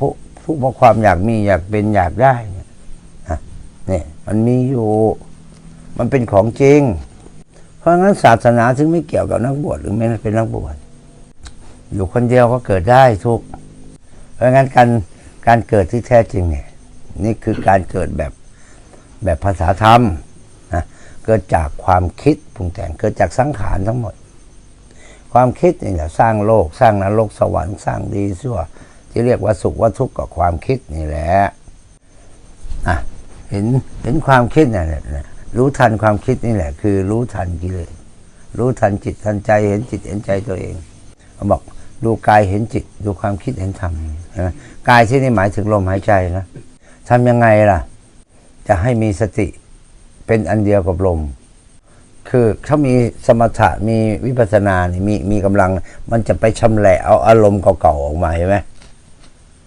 ทุกข์ทุกข์เพราะความอยากมีอยากเป็นอยากได้เนี่ยนี่มันมีอยู่ มันเป็นของจริง เพราะงั้นศาสนาถึงไม่เกี่ยวกับนักบวชหรือไม่เป็นนักบวชอยู่คนเดียวก็เกิดได้ทุกเพราะงั้นการการเกิดที่แท้จริงเนี่ยนี่คือการเกิดแบบแบบภาษาธรรมนะเกิดจากความคิดปรุงแต่งเกิดจากสังขารทั้งหมด ความคิดนี่แหละสร้างโลก สร้างนรกสวรรค์สร้างดีชั่ว ที่เรียกว่าสุขว่าทุกข์กับความคิดนี่แหละอะเห็นเห็นความคิดนี่แหละรู้ทันความคิดนี่แหละ คือรู้ทันกิเลสรู้ทันจิตทันใจเห็นจิตเห็นใจตัวเองเขาบอกดูกายเห็นจิต ดูความคิดเห็นธรรมนไหมกายที่นี่หมายถึงลมหายใจนะทำยังไงล่ะ จะให้มีสติเป็นอันเดียวกับลม คือถ้ามีสมถะมีวิปัสสนานี่มีมีกำลัง มันจะไปชำแหละเอาอารมณ์เก่าๆออกมาเห็นไหม